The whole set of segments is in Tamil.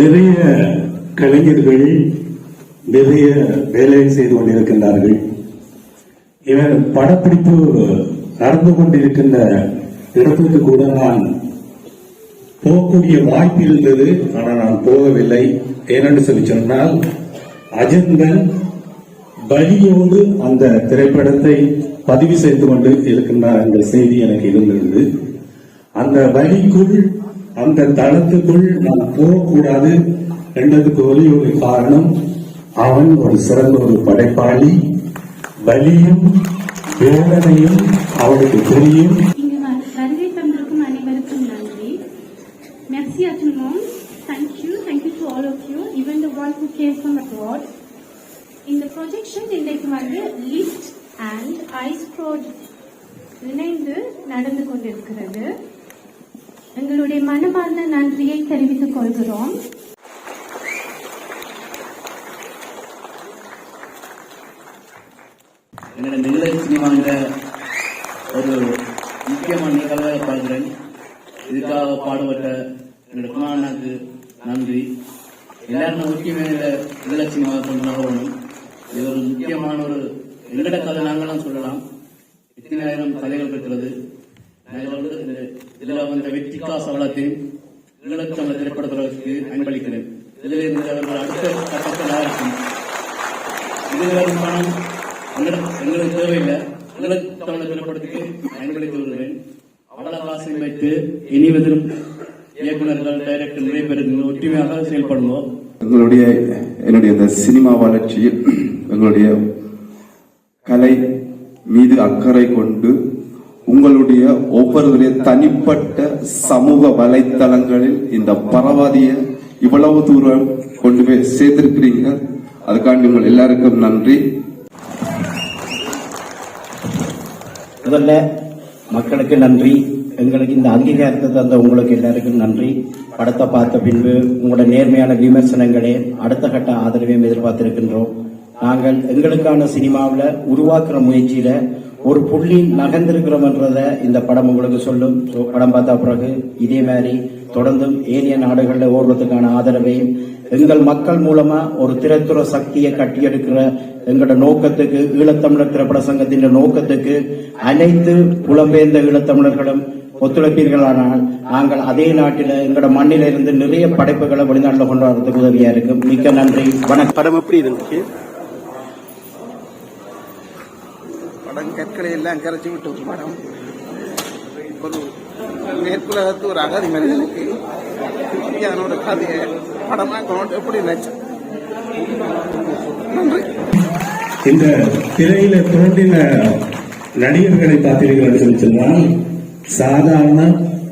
நிறைய கலைஞர்கள் நிறைய வேலை செய்து கொண்டிருக்கின்றார்கள். இவர் படப்பிடிப்பு நடந்து கொண்டிருக்கின்ற இடத்திற்கு கூட நான் போகக்கூடிய வாய்ப்பு இருந்தது. ஆனால் நான் போகவில்லை. ஏனென்று சொல்லி சொன்னால் அஜந்தன் பலியோடு அந்த திரைப்படத்தை பதிவு செய்து கொண்டு இருக்கின்றார் என்ற செய்தி எனக்கு இருந்திருந்தது. அந்த வழிக்குள் அந்த தளத்துக்குள் நான் போகக்கூடாது என்றதுக்கு ஒரே ஒரு காரணம் அவன் ஒரு சிறந்த ஒரு படைப்பாளி வலியும் வேதனையும் அவனுக்கு தெரியும். இங்கு வ- வருகை தந்திருக்கும் அனைவருக்கும் நன்றி. மெர்சி à tout le monde. Thank you. Thank you to all of you even the one இந்த ப்ரொஜெக்ஷன் இன்றைக்கு வந்து லிஃப்ட் அண்ட் ஐஸ் ப்ராஜெக்ட் இணைந்து நடந்து கொண்டிருக்கிறது. எங்களுடைய மனமார்ந்த நன்றியை தெரிவித்துக் கொள்கிறோம். என்னோட நிலை சினிமாங்கிற ஒரு முக்கியமான நிகழ்வாக பார்க்கிறேன். இதுக்காக பாடுபட்ட என்னோட நன்றி. எல்லாரும் முக்கியமே நிலை சினிமாவை கொண்டு இது ஒரு முக்கியமான ஒரு எங்கட கதை நாங்களும் சொல்லலாம் எத்தனாயிரம் கதைகள் பெற்றது. நாங்கள் வந்து இந்த- இதுல வந்த வெற்றிக்கா சவளத்தையும் ஈழத்தமிழ அன்பளிக்கிறேன் இதில் இருந்து அவர்கள் அடுத்த கட்டத்தில் இருக்கும் பணம் எங்களுக்கு தேவையில்லை. எங்களுக்கு திரைப்படத்துக்கு பயன்படுத்தி வருகிறேன். அவ்வளவு காசை வைத்து இனிவதிலும் இயக்குநர்கள் டைரக்டர் நிறைய பேருக்கு ஒற்றுமையாக செயல்படுவோம். எங்களுடைய என்னுடைய இந்த சினிமா வளர்ச்சியில் எங்களுடைய கலை மீது அக்கறை கொண்டு உங்களுடைய ஒவ்வொருவருடைய தனிப்பட்ட சமூக வலைத்தளங்களில் இந்த பரவாதிய இவ்வளவு தூரம் கொண்டு போய் சேர்த்திருக்கிறீங்க அதுக்காண்டி உங்கள் எல்லாருக்கும் நன்றி. முதல்ல மக்களுக்கு நன்றி. எங்களுக்கு இந்த அங்கீகாரத்தை தந்த உங்களுக்கு எல்லாருக்கும் நன்றி. படத்தை பார்த்த பின்பு உங்களோட நேர்மையான விமர்சனங்களே அடுத்த கட்ட ஆதரவையும் எதிர்பார்த்திருக்கின்றோம். நாங்கள் எங்களுக்கான சினிமாவில் உருவாக்குற முயற்சியில ஒரு புள்ளி நகர்ந்திருக்கிறோம்ன்றத இந்த படம் உங்களுக்கு சொல்லும். படம் பார்த்த பிறகு இதே மாதிரி தொடர்ந்தும் ஏனைய நாடுகளில் ஓடுறதுக்கான ஆதரவையும் எங்கள் மக்கள் மூலமா ஒரு திரைத்துற சக்தியை கட்டியெடுக்கிற எங்களோட நோக்கத்துக்கு ஈழத்தமிழர் திரைப்பட சங்கத்தின் நோக்கத்துக்கு அனைத்து புலம்பெயர்ந்த ஈழத்தமிழர்களும் ஒத்துழைப்பீர்களானால் நாங்கள் அதே நாட்டில எங்களோட மண்ணில இருந்து நிறைய படைப்புகளை வெளிநாட்டில் கொண்டு வரதுக்கு உதவியா இருக்கும். மிக்க நன்றி. வணக்கம். படம் எப்படி இருந்துச்சு? படம் கற்களை எல்லாம் கரைச்சி விட்டு ஒரு படம். ஒரு மேற்குலகத்து ஒரு அகதி மனிதனுக்கு திருப்தியான ஒரு கதையை படமா கொண்டு எப்படி நினைச்சேன் நன்றி. இந்த திரையில தோன்றின நடிகர்களை பார்த்தீர்கள் என்று சொல்லி சொன்னால் சாதாரண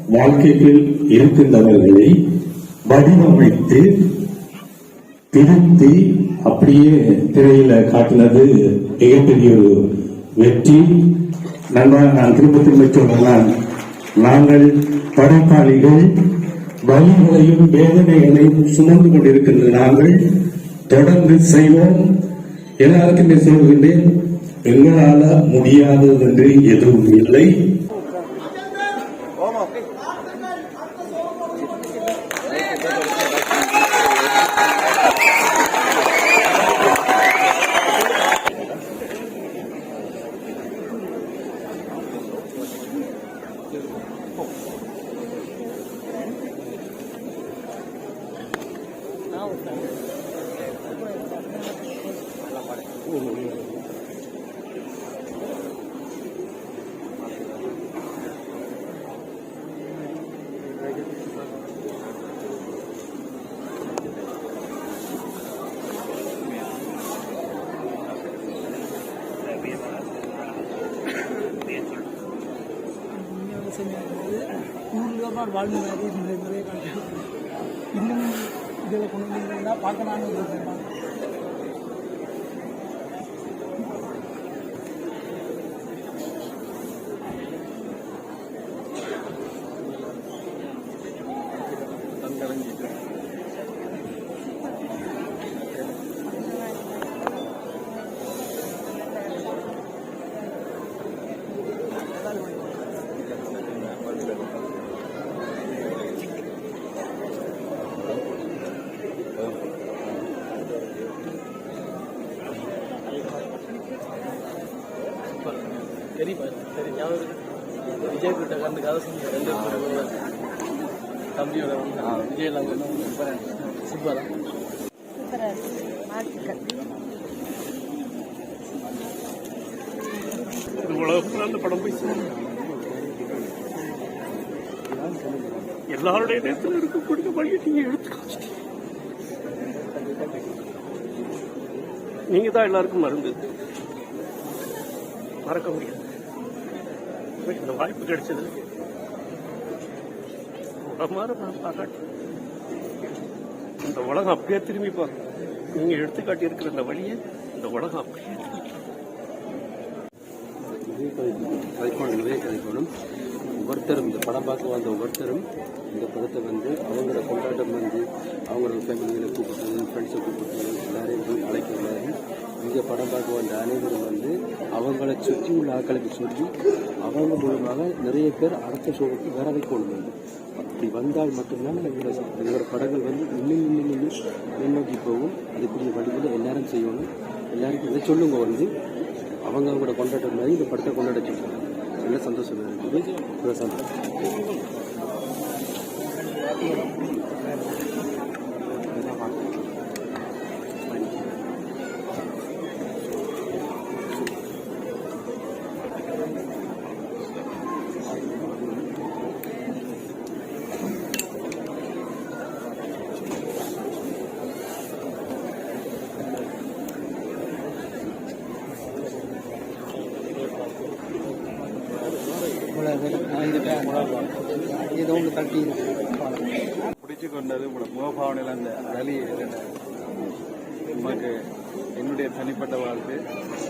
வாழ்க்கையில் இருக்கின்றவர்களை வடிவமைத்து திருத்தி அப்படியே திரையில காட்டினது மிகப்பெரிய ஒரு வெற்றி. நண்பா நான் திரும்ப திரும்ப சொல்லலாம் நாங்கள் படைப்பாளிகள் வலிகளையும் வேதனைகளையும் சுமந்து கொண்டிருக்கின்ற நாங்கள் தொடர்ந்து செய்வோம். எல்லாருக்குமே சொல்கின்றேன் எங்களால முடியாதது என்று எதுவும் இல்லை. ஊரில் வாழ்ந்த மாதிரி நிறைய நிறைய காட்சிகள் இன்னும் இதில் கொண்டு வந்தீங்கன்னா பார்க்கலான்னு தெரியுமா சரி ஞாபகம் விஜய் கிட்ட கண்டு கதை ரெண்டு தம்பியோட விஜய் எல்லாம் சூப்பரா படம் போய் எல்லாருடைய நேரத்தில் இருக்கக்கூடிய வழியை நீங்க எடுத்து காமிச்சிட்டீங்க. நீங்க தான் எல்லாருக்கும் மருந்து. மறக்க முடியாது. எனக்கு இந்த வாய்ப்பு கிடைச்சது. உடமாற நான் இந்த உலகம் அப்படியே திரும்பி பாருங்க நீங்க எடுத்துக்காட்டி இருக்கிற இந்த வழியை இந்த உலகம் அப்படியே கதைக்கோணம் கதைக்கணும் நிறைய கதைக்கணும். ஒவ்வொருத்தரும் இந்த படம் பார்க்க வந்த ஒவ்வொருத்தரும் இந்த படத்தை வந்து அவங்களோட கொண்டாட்டம் வந்து அவங்களோட ஃபேமிலிகளை கூப்பிட்டு ஃப்ரெண்ட்ஸை கூப்பிட்டு எல்லாரையும் போய் அழைக்கிறாரு இங்கே படம் பார்க்க வந்த அனைவரும் வந்து அவங்கள சுற்றி உள்ள ஆட்களுக்கு சொல்லி அவங்க மூலமாக நிறைய பேர் அடுத்த ஷோவுக்கு வேற வைக்கணும் வந்து. அப்படி வந்தால் மட்டும்தான் எங்களோட எங்களோட படங்கள் வந்து இன்னும் இன்னும் இன்னும் முன்னோக்கி போகும். அதுக்குரிய வழிகளை எல்லாரும் செய்யணும். எல்லாருக்கும் இதை சொல்லுங்க வந்து. அவங்க அவங்களோட கொண்டாட்டம் மாதிரி இந்த படத்தை கொண்டாட சொல்லுவாங்க நல்ல சந்தோஷம் இருக்குது. சந்தோஷம். जाती है ஏதோ ஒன்று தட்டி பிடிச்சு கொண்டது உங்களோட முகபாவனையில் அந்த வலி நமக்கு என்னுடைய தனிப்பட்ட வாழ்க்கை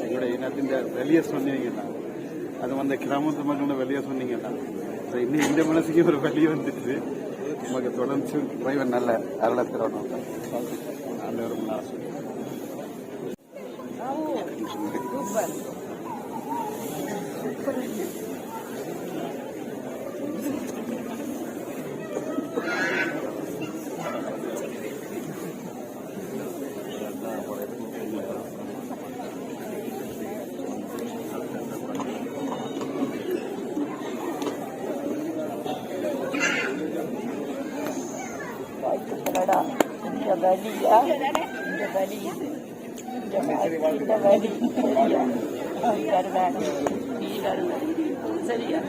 என்னுடைய இனத்தின் வெளியே சொன்னீங்கன்னா அது வந்த கிராமத்து மக்களோட வெளியே சொன்னீங்கன்னா இன்னும் இந்த மனசுக்கு ஒரு வழி வந்துட்டு நமக்கு தொடர்ந்து டிரைவர் நல்ல அருளை தரணும். அந்த ஒரு ஆசை சரியா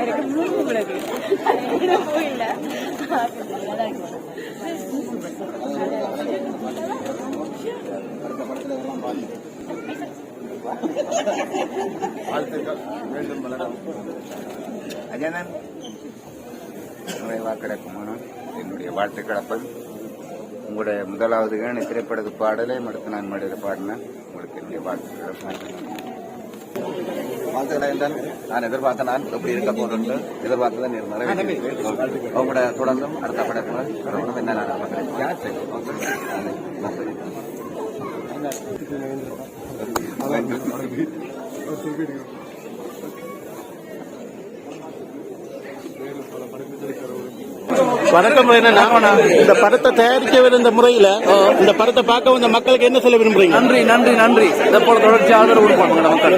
எனக்கு மூணு பிறகு போயில வாழ்த்துக்கள் மீண்டும் வளரும் அஜனன் நிறைவாக கிடக்குமானால் என்னுடைய வாழ்த்துக்கள் அப்பன் உங்களுடைய முதலாவது ஏணி திரைப்படத்து பாடலை மடுத்து நான் மேடையில் பாடினேன் உங்களுக்கு என்னுடைய வாழ்த்துக்கள் வாழ்த்துக்கள் என்றால் நான் எதிர்பார்த்த நான் எப்படி இருக்க போறேன் எதிர்பார்த்ததை நீர் நிறைவேற்றி உங்களோட தொடர்ந்தும் அடுத்த படத்தில் என்ன நான் வணக்கம் என்னன்னா இந்த படத்தை தயாரிக்க இந்த முறையில இந்த படத்தை பார்க்க வந்த மக்களுக்கு என்ன சொல்ல விரும்புறீங்க? நன்றி நன்றி நன்றி. இதை போல தொடர்ச்சி ஆதரவு கொடுப்பாங்க மக்கள்.